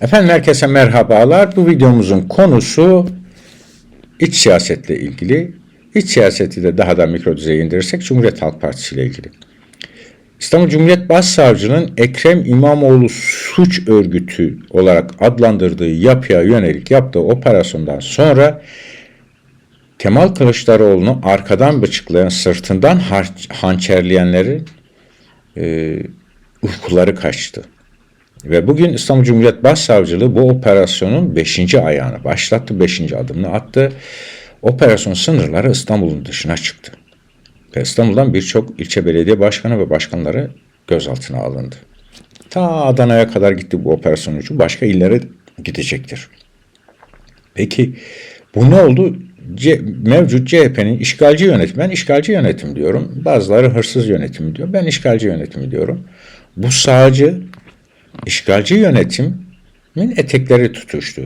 Efendim herkese merhabalar. Bu videomuzun konusu iç siyasetle ilgili. İç siyaseti de daha da mikro düzeye indirirsek Cumhuriyet Halk Partisi ile ilgili. İstanbul Cumhuriyet Başsavcı'nın Ekrem İmamoğlu suç örgütü olarak adlandırdığı yapıya yönelik yaptığı operasyondan sonra Kemal Kılıçdaroğlu'nu arkadan bıçaklayan, sırtından hançerleyenlerin e, uykuları kaçtı. Ve bugün İstanbul Cumhuriyet Başsavcılığı bu operasyonun 5. ayağını başlattı, 5. adımını attı. Operasyon sınırları İstanbul'un dışına çıktı. Ve İstanbul'dan birçok ilçe belediye başkanı ve başkanları gözaltına alındı. Ta Adana'ya kadar gitti bu operasyon ucu. Başka illere gidecektir. Peki bu ne oldu? C- mevcut CHP'nin işgalci yönetimi, ben işgalci yönetim diyorum. Bazıları hırsız yönetimi diyor. Ben işgalci yönetimi diyorum. Bu sağcı işgalci yönetimin etekleri tutuştu.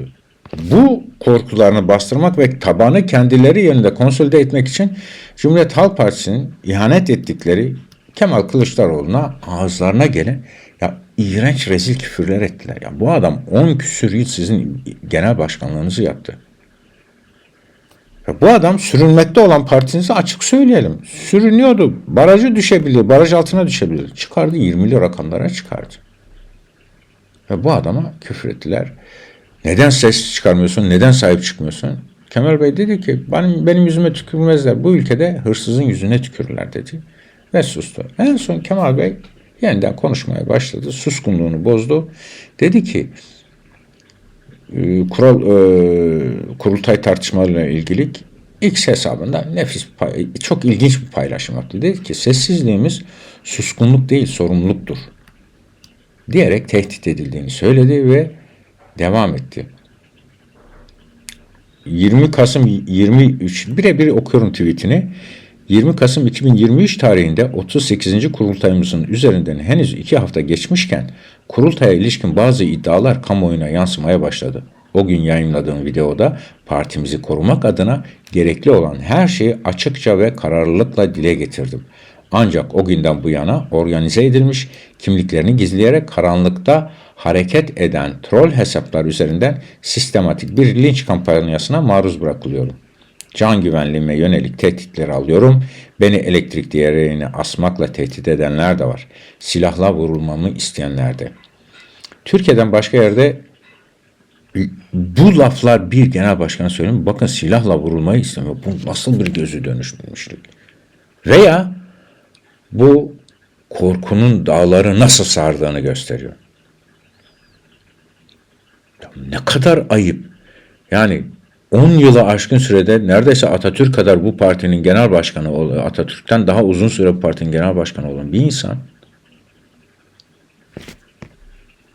Bu korkularını bastırmak ve tabanı kendileri yönünde konsolide etmek için Cumhuriyet Halk Partisi'nin ihanet ettikleri Kemal Kılıçdaroğlu'na ağızlarına gelen ya iğrenç rezil küfürler ettiler. Ya bu adam 10 küsür yıl sizin genel başkanlığınızı yaptı. Ya bu adam sürünmekte olan partinizi açık söyleyelim. Sürünüyordu. Barajı düşebilir, baraj altına düşebilir. Çıkardı 20'li rakamlara çıkardı. Ve bu adama küfür ettiler. Neden ses çıkarmıyorsun? Neden sahip çıkmıyorsun? Kemal Bey dedi ki benim, benim yüzüme tükürmezler. Bu ülkede hırsızın yüzüne tükürürler dedi. Ve sustu. En son Kemal Bey yeniden konuşmaya başladı. Suskunluğunu bozdu. Dedi ki e, kural e, kurultay tartışmalarıyla ilgili X hesabında nefis çok ilginç bir paylaşım yaptı. Dedi ki sessizliğimiz suskunluk değil sorumluluktur diyerek tehdit edildiğini söyledi ve devam etti. 20 Kasım 23 birebir okuyorum tweetini. 20 Kasım 2023 tarihinde 38. kurultayımızın üzerinden henüz iki hafta geçmişken kurultaya ilişkin bazı iddialar kamuoyuna yansımaya başladı. O gün yayınladığım videoda partimizi korumak adına gerekli olan her şeyi açıkça ve kararlılıkla dile getirdim. Ancak o günden bu yana organize edilmiş, kimliklerini gizleyerek karanlıkta hareket eden troll hesaplar üzerinden sistematik bir linç kampanyasına maruz bırakılıyorum. Can güvenliğime yönelik tehditleri alıyorum. Beni elektrik direğine asmakla tehdit edenler de var. Silahla vurulmamı isteyenler de. Türkiye'den başka yerde bu laflar bir genel başkan söyleyeyim. Bakın silahla vurulmayı istemiyor. Bu nasıl bir gözü dönüşmüşlük. Veya bu korkunun dağları nasıl sardığını gösteriyor. Ne kadar ayıp. Yani 10 yılı aşkın sürede neredeyse Atatürk kadar bu partinin genel başkanı Atatürk'ten daha uzun süre bu partinin genel başkanı olan bir insan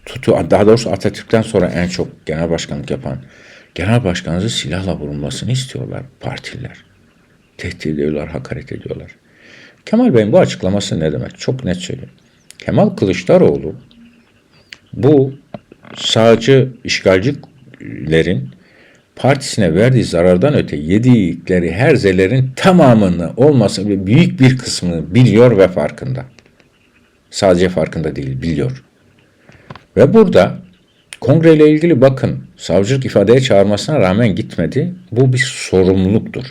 tutu daha doğrusu Atatürk'ten sonra en çok genel başkanlık yapan genel başkanınızı silahla vurulmasını istiyorlar partililer. Tehdit ediyorlar, hakaret ediyorlar. Kemal Bey'in bu açıklaması ne demek? Çok net söyleyeyim. Kemal Kılıçdaroğlu bu sağcı işgalcilerin partisine verdiği zarardan öte yedikleri herzelerin tamamını olmasa bile büyük bir kısmını biliyor ve farkında. Sadece farkında değil, biliyor. Ve burada kongreyle ilgili bakın savcılık ifadeye çağırmasına rağmen gitmedi. Bu bir sorumluluktur.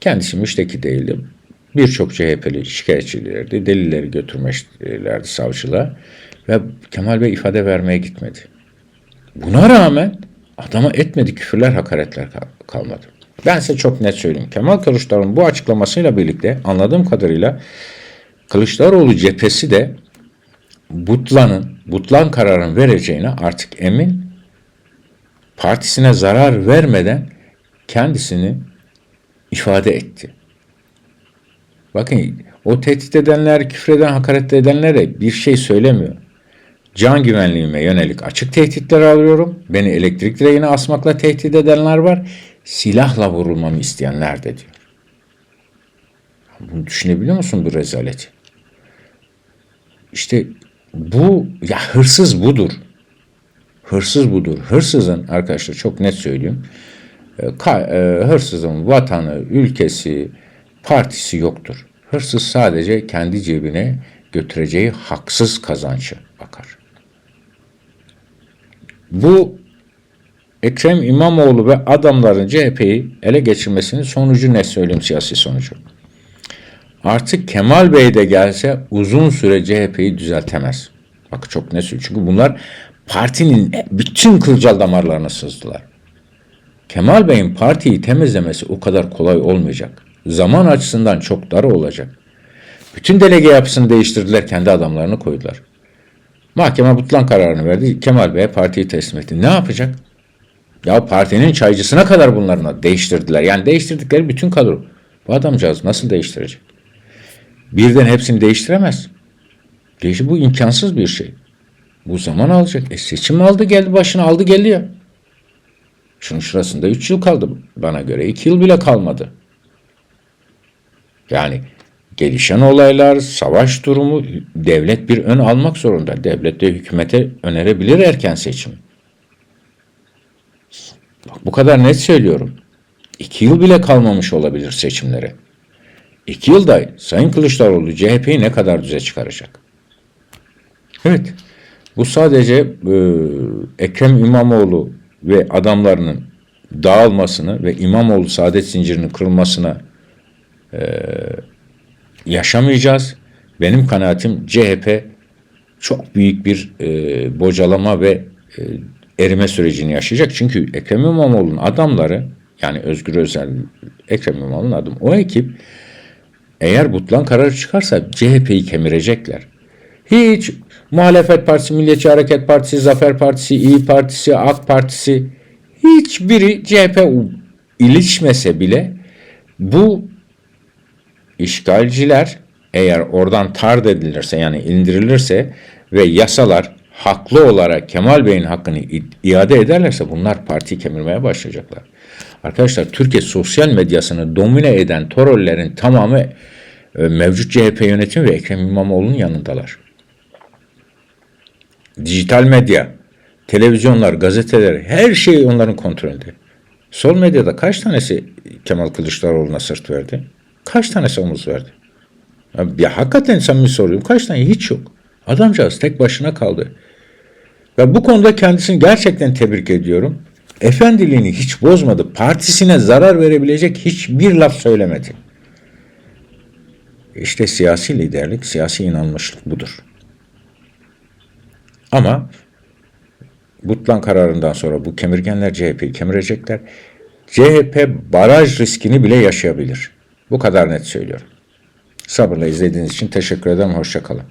Kendisi müşteki değildi. Birçok CHP'li şikayetçilerdi. Delilleri götürmüşlerdi savcılığa. Ve Kemal Bey ifade vermeye gitmedi. Buna rağmen adama etmedi küfürler, hakaretler kal- kalmadı. Ben size çok net söyleyeyim. Kemal Kılıçdaroğlu'nun bu açıklamasıyla birlikte anladığım kadarıyla Kılıçdaroğlu cephesi de Butlan'ın, Butlan kararın vereceğine artık emin. Partisine zarar vermeden kendisini ifade etti. Bakın o tehdit edenler, küfreden, hakaret edenlere bir şey söylemiyor. Can güvenliğime yönelik açık tehditler alıyorum. Beni elektrik direğine asmakla tehdit edenler var. Silahla vurulmamı isteyenler de diyor. Bunu düşünebiliyor musun bu rezaleti? İşte bu ya hırsız budur. Hırsız budur. Hırsızın arkadaşlar çok net söyleyeyim. e, e, hırsızın vatanı, ülkesi, partisi yoktur. Hırsız sadece kendi cebine götüreceği haksız kazançı bakar. Bu Ekrem İmamoğlu ve adamların CHP'yi ele geçirmesinin sonucu ne söyleyeyim siyasi sonucu. Artık Kemal Bey de gelse uzun süre CHP'yi düzeltemez. Bak çok ne söylüyor. Çünkü bunlar partinin bütün kılcal damarlarına sızdılar. Kemal Bey'in partiyi temizlemesi o kadar kolay olmayacak. Zaman açısından çok dar olacak. Bütün delege yapısını değiştirdiler, kendi adamlarını koydular. Mahkeme butlan kararını verdi. Kemal Bey'e partiyi teslim etti. Ne yapacak? Ya partinin çaycısına kadar bunların değiştirdiler. Yani değiştirdikleri bütün kadro. Bu adamcağız nasıl değiştirecek? Birden hepsini değiştiremez. Değişti bu imkansız bir şey. Bu zaman alacak. E seçim aldı geldi başına aldı geldi ya. Şunun şurasında 3 yıl kaldı bana göre. 2 yıl bile kalmadı. Yani gelişen olaylar, savaş durumu devlet bir ön almak zorunda. Devlet de hükümete önerebilir erken seçim. Bak bu kadar net söylüyorum. İki yıl bile kalmamış olabilir seçimlere. İki yılda Sayın Kılıçdaroğlu CHP'yi ne kadar düze çıkaracak? Evet. Bu sadece e, Ekrem İmamoğlu ve adamlarının dağılmasını ve İmamoğlu saadet zincirinin kırılmasına e, yaşamayacağız. Benim kanaatim CHP çok büyük bir e, bocalama ve e, erime sürecini yaşayacak. Çünkü Ekrem İmamoğlu'nun adamları yani Özgür Özel, Ekrem İmamoğlu'nun adım o ekip eğer butlan kararı çıkarsa CHP'yi kemirecekler. Hiç muhalefet partisi, Milliyetçi Hareket Partisi, Zafer Partisi, İyi Partisi, AK Partisi hiçbiri CHP ilişmese bile bu işgalciler eğer oradan tard edilirse yani indirilirse ve yasalar haklı olarak Kemal Bey'in hakkını iade ederlerse bunlar partiyi kemirmeye başlayacaklar. Arkadaşlar Türkiye sosyal medyasını domine eden trollerin tamamı e, mevcut CHP yönetimi ve Ekrem İmamoğlu'nun yanındalar. Dijital medya, televizyonlar, gazeteler her şey onların kontrolünde. Sol medyada kaç tanesi Kemal Kılıçdaroğlu'na sırt verdi? Kaç tanesi omuz verdi? Ya, ya hakikaten samimi soruyorum. Kaç tane? Hiç yok. Adamcağız tek başına kaldı. Ve bu konuda kendisini gerçekten tebrik ediyorum. Efendiliğini hiç bozmadı. Partisine zarar verebilecek hiçbir laf söylemedi. İşte siyasi liderlik, siyasi inanmışlık budur. Ama Butlan kararından sonra bu kemirgenler CHP'yi kemirecekler. CHP baraj riskini bile yaşayabilir. Bu kadar net söylüyorum. Sabırla izlediğiniz için teşekkür ederim. Hoşçakalın.